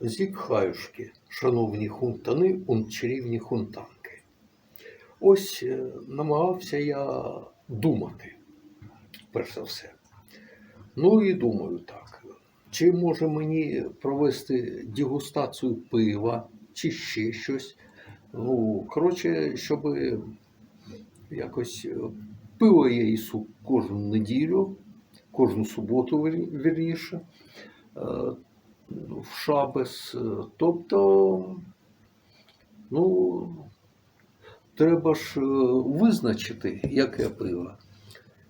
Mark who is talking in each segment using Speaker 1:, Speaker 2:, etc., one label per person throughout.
Speaker 1: Зікхаюшки, шановні хунтани, ун чарівні хунтанки. Ось е, намагався я думати, перш за все. Ну і думаю так. Чи може мені провести дегустацію пива, чи ще щось. Ну, коротше, щоб якось е, пиво я їсу кожну неділю, кожну суботу, вір- вірніше, е, в Шабес. Тобто, ну, треба ж е, визначити, яке пиво.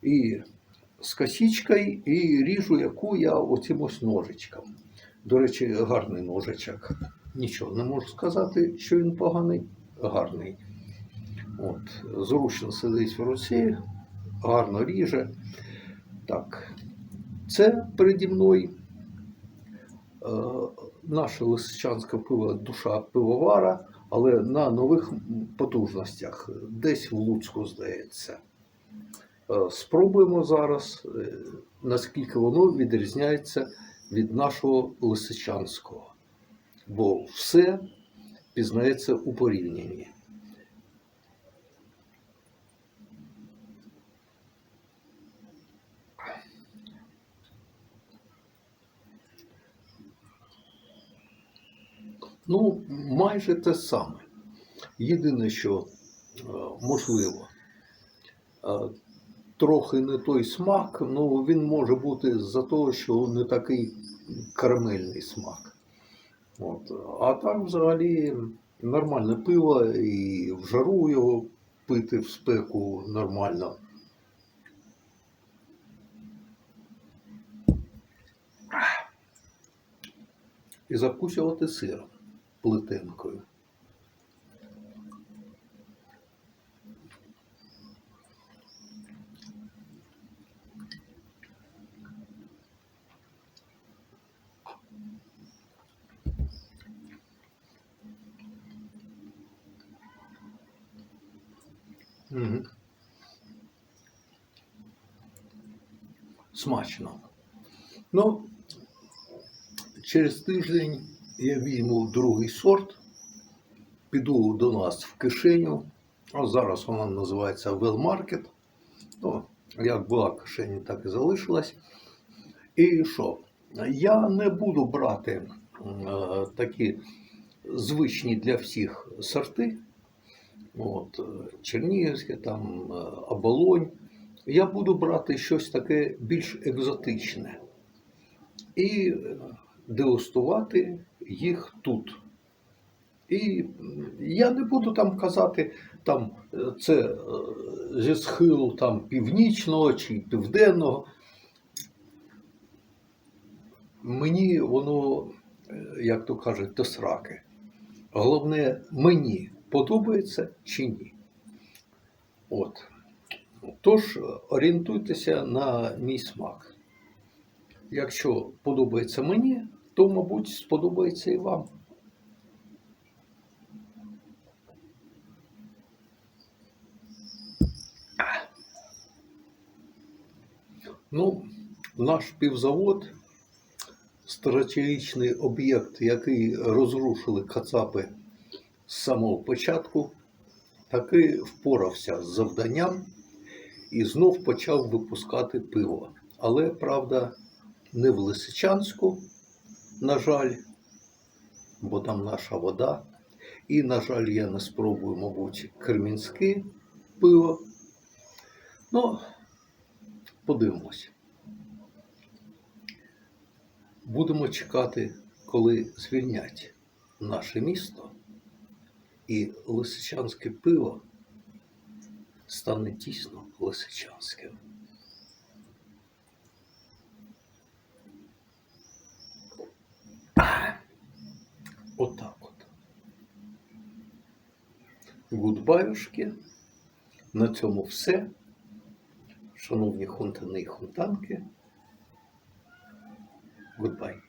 Speaker 1: І з косичкою, і ріжу яку я оцим ось ножичком. До речі, гарний ножичок. Нічого не можу сказати, що він поганий, гарний. От, зручно сидить в руці, гарно ріже. Так, це переді мною е, наше лисичанське пиво душа пивовара, але на нових потужностях, десь в Луцьку, здається. Е, Спробуємо зараз, е, наскільки воно відрізняється від нашого лисичанського. Бо все пізнається у порівнянні. Ну, майже те саме. Єдине, що е, можливо, е, трохи не той смак, ну він може бути за того, що не такий карамельний смак. От. А так взагалі нормальне пиво і в жару його пити в спеку нормально. І закусувати сиром плитинкою. Мгм. Смачно. Ну, через тиждень я візьму другий сорт, піду до нас в кишеню. А зараз вона називається Велмаркет. Ну, як була кишені, так і залишилась. І що? Я не буду брати е, такі звичні для всіх сорти. От, е, Чернігівське, там, е, оболонь. Я буду брати щось таке більш екзотичне і е, дегустувати їх тут. І я не буду там казати, там, е, це е, зі схилу там, північного чи південного. Мені воно, е, як то кажуть, до сраки. Головне, мені подобається чи ні. От. Тож орієнтуйтеся на мій смак. Якщо подобається мені, то, мабуть, сподобається і вам. Ну, наш півзавод стратегічний об'єкт, який розрушили кацапи з самого початку, таки впорався з завданням і знов почав випускати пиво. Але, правда, не в Лисичанську, на жаль, бо там наша вода. І, на жаль, я не спробую, мабуть, кремінське пиво. Ну, подивимось. Будемо чекати, коли звільнять наше місто, і лисичанське пиво стане дійсно лисичанським. Отак от. Гудбаюшки. На цьому все. Шановні хунтани і хунтанки. Goodbye.